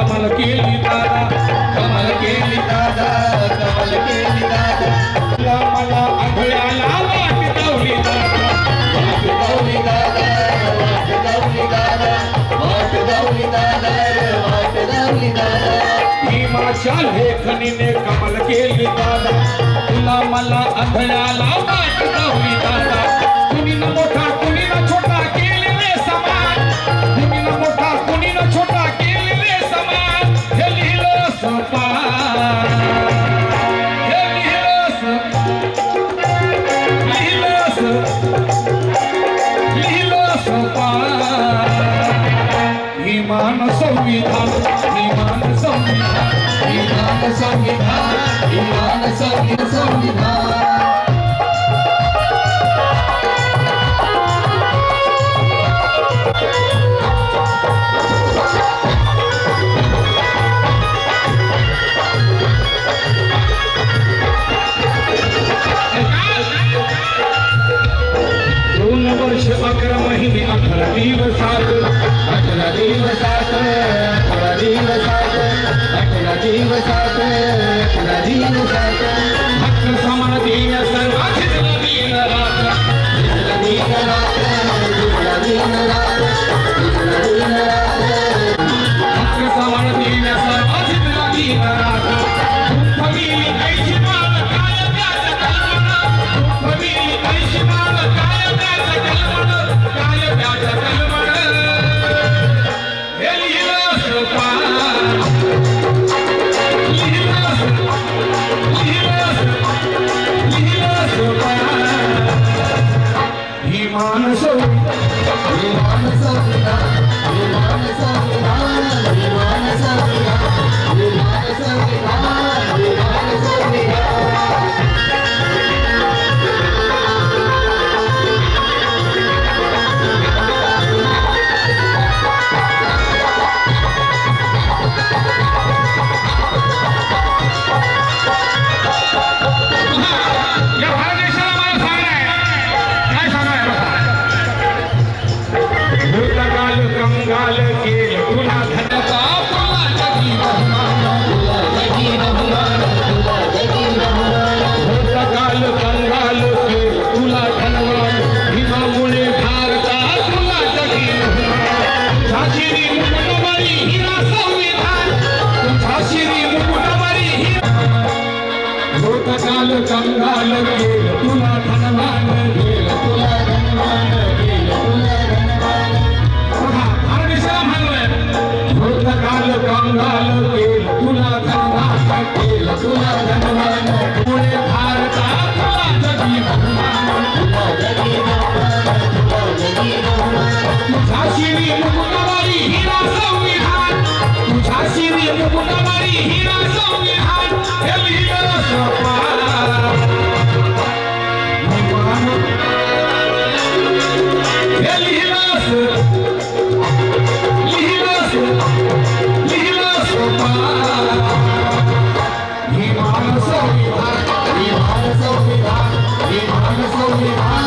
कमल केली दादा कमल केली दादा कमल केली दादा. मला आंधळ्याला वाट दावली दादा. वाट दावली दादा वाट दावली दादा. वाट दावली दादा वाट दावली दादा. भीमाच्या लेखनीने कमल केली दादा. तुला मला आंधळ्याला वाट दावली दादा. कुणी मोठा इमान संविधान संविधान संविधान संविधान. భూతకాలు కంగాలు Yeah.